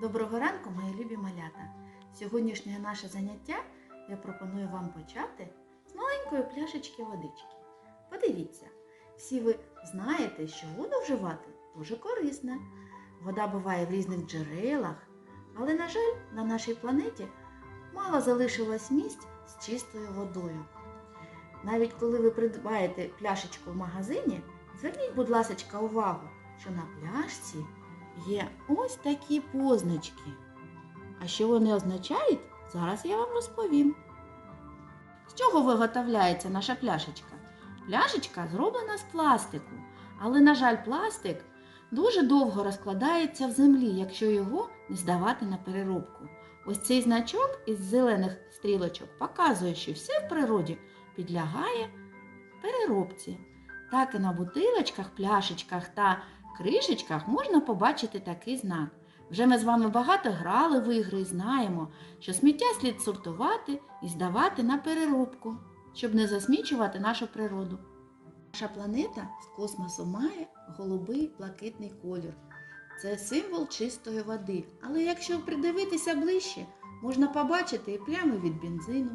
Доброго ранку, мої любі малята! Сьогоднішнє наше заняття я пропоную вам почати з маленької пляшечки водички. Подивіться, всі ви знаєте, що воду вживати дуже корисно. Вода буває в різних джерелах, але, на жаль, на нашій планеті мало залишилось місць з чистою водою. Навіть коли ви придбаєте пляшечку в магазині, зверніть, будь ласка, увагу, що на пляшці є ось такі позначки. А що вони означають, зараз я вам розповім. З чого виготовляється наша пляшечка? Пляшечка зроблена з пластику, але, на жаль, пластик дуже довго розкладається в землі, якщо його не здавати на переробку. Ось цей значок із зелених стрілочок показує, що все в природі підлягає переробці. Так і на бутилочках, пляшечках та кришечках можна побачити такий знак. Вже ми з вами багато грали в ігри і знаємо, що сміття слід сортувати і здавати на переробку, щоб не засмічувати нашу природу. Наша планета з космосу має голубий блакитний колір. Це символ чистої води. Але якщо придивитися ближче, можна побачити і плями від бензину,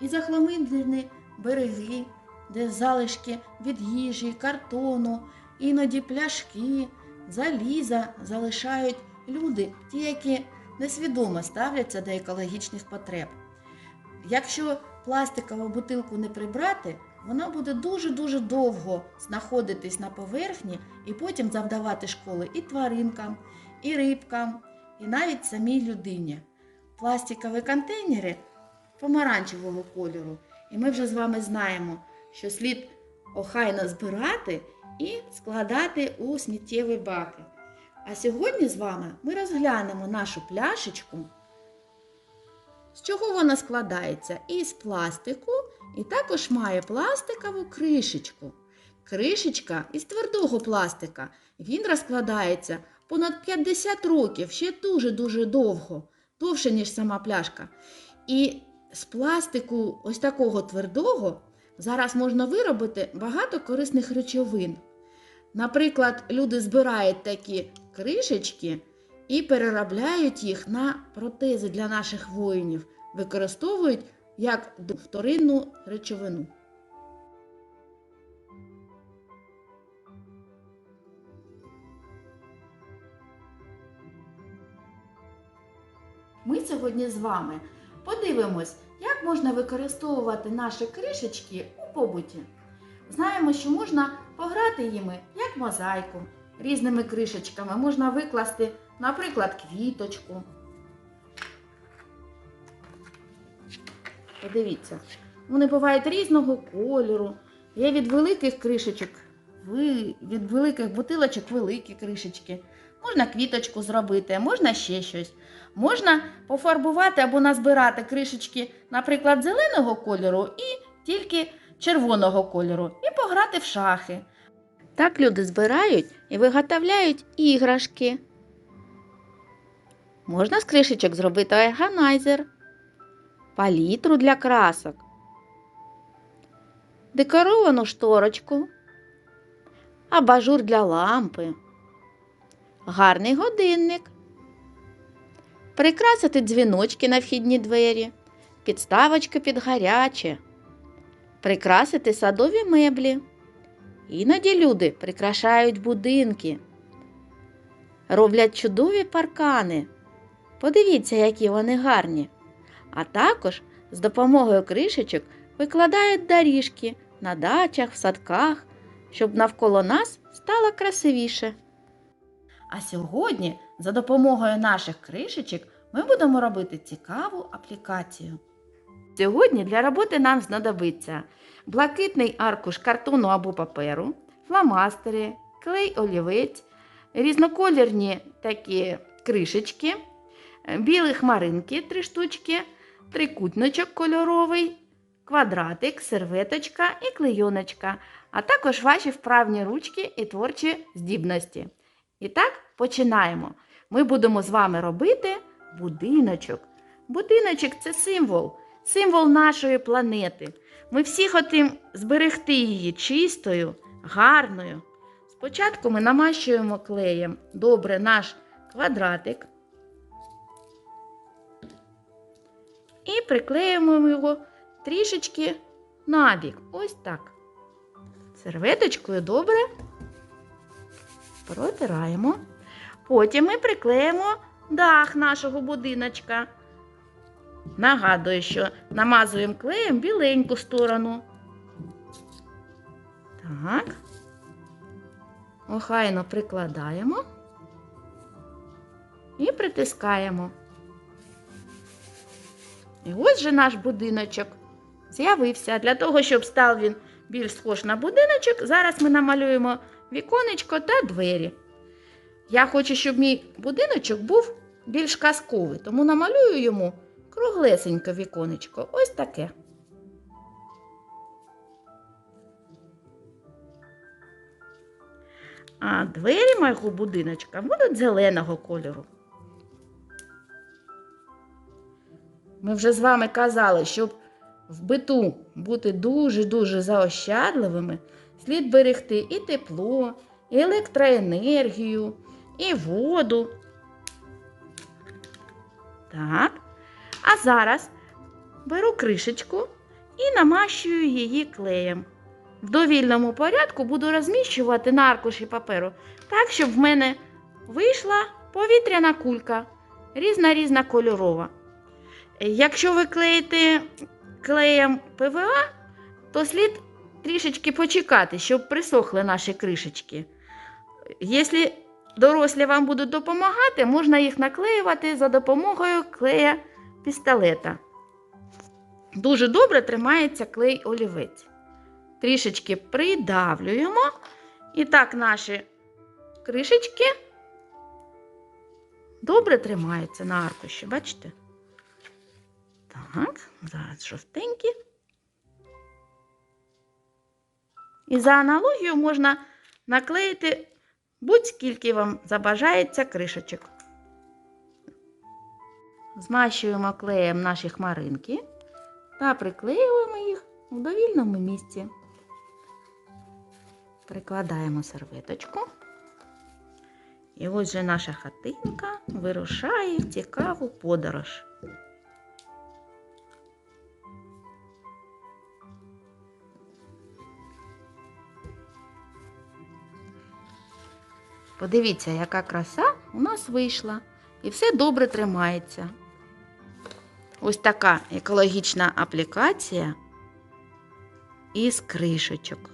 і захламлені береги, де залишки від їжі, картону, іноді пляшки, заліза залишають люди, ті, які несвідомо ставляться до екологічних потреб. Якщо пластикову бутилку не прибрати, вона буде дуже-дуже довго знаходитись на поверхні і потім завдавати школи і тваринкам, і рибкам, і навіть самій людині. Пластикові контейнери помаранчевого кольору. І ми вже з вами знаємо, що слід охайно збирати і складати у сміттєві баки. А сьогодні з вами ми розглянемо нашу пляшечку. З чого вона складається? Із пластику, і також має пластикову кришечку. Кришечка із твердого пластика. Він розкладається понад 50 років, ще дуже-дуже довго, довше, ніж сама пляшка. І з пластику ось такого твердого зараз можна виробити багато корисних речовин. Наприклад, люди збирають такі кришечки і переробляють їх на протези для наших воїнів, використовують як вторинну речовину. Ми сьогодні з вами подивимось, як можна використовувати наші кришечки у побуті. Знаємо, що можна пограти їми як мозаїку. Різними кришечками можна викласти, наприклад, квіточку. Подивіться, вони бувають різного кольору. Є від великих кришечок, від великих бутилочок великі кришечки. Можна квіточку зробити, можна ще щось. Можна пофарбувати або назбирати кришечки, наприклад, зеленого кольору і тільки червоного кольору, і пограти в шахи. Так люди збирають і виготовляють іграшки. Можна з кришечок зробити органайзер, палітру для красок, декоровану шторочку, абажур для лампи, гарний годинник, прикрасити дзвіночки на вхідні двері, підставочки під гаряче, прикрасити садові меблі. Іноді люди прикрашають будинки, роблять чудові паркани. Подивіться, які вони гарні. А також з допомогою кришечок викладають доріжки на дачах, в садках, щоб навколо нас стало красивіше. А сьогодні за допомогою наших кришечок ми будемо робити цікаву аплікацію. Сьогодні для роботи нам знадобиться блакитний аркуш картону або паперу, фломастери, клей олівець, різнокольорні такі кришечки, е, білі хмаринки 3 штучки, трикутничок кольоровий, квадратик, серветочка і клейоночка, а також ваші вправні ручки і творчі здібності. І так, починаємо. Ми будемо з вами робити будиночок. Будиночок це символ, символ нашої планети. Ми всі хочемо зберегти її чистою, гарною. Спочатку ми намащуємо клеєм добре наш квадратик і приклеюємо його трішечки набік. Ось так. Серветочкою добре протираємо. Потім ми приклеїмо дах нашого будиночка. Нагадую, що намазуємо клеєм біленьку сторону. Так. Охайно прикладаємо і притискаємо. І ось же наш будиночок з'явився. Для того, щоб став він більш схож на будиночок, зараз ми намалюємо віконечко та двері. Я хочу, щоб мій будиночок був більш казковий, тому намалюю йому круглесеньке віконечко. Ось таке. А двері мого будиночка будуть зеленого кольору. Ми вже з вами казали, щоб в биту бути дуже-дуже заощадливими, слід берегти і тепло, і електроенергію, і воду. Так. А зараз беру кришечку і намащую її клеєм. В довільному порядку буду розміщувати на аркуші паперу так, щоб в мене вийшла повітряна кулька, різна різна кольорова. Якщо ви клеїте клеєм ПВА, то слід трішечки почекати, щоб присохли наші кришечки. Якщо дорослі вам будуть допомагати, можна їх наклеювати за допомогою клея пістолета. Дуже добре тримається клей олівець. Трішечки придавлюємо. І так наші кришечки добре тримаються на аркуші, бачите? Так, зараз жовтенькі. І за аналогією можна наклеїти будь-скільки вам забажається кришечок. Змащуємо клеєм наші хмаринки та приклеюємо їх у довільному місці. Прикладаємо серветочку. І ось же наша хатинка вирушає в цікаву подорож. Подивіться, яка краса у нас вийшла. І все добре тримається. Ось така екологічна аплікація із кришечок.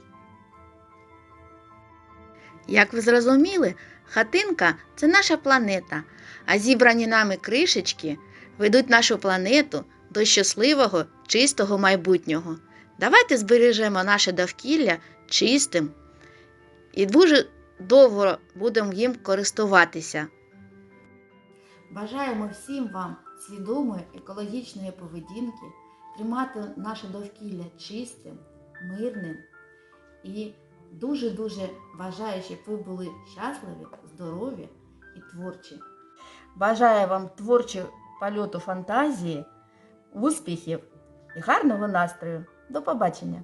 Як ви зрозуміли, хатинка це наша планета, а зібрані нами кришечки ведуть нашу планету до щасливого, чистого майбутнього. Давайте збережемо наше довкілля чистим і дуже довго будемо їм користуватися. Бажаємо всім вам свідомої екологічної поведінки, тримати наше довкілля чистим, мирним і дуже-дуже бажаю, щоб ви були щасливі, здорові і творчі. Бажаю вам творчого польоту фантазії, успіхів і гарного настрою. До побачення!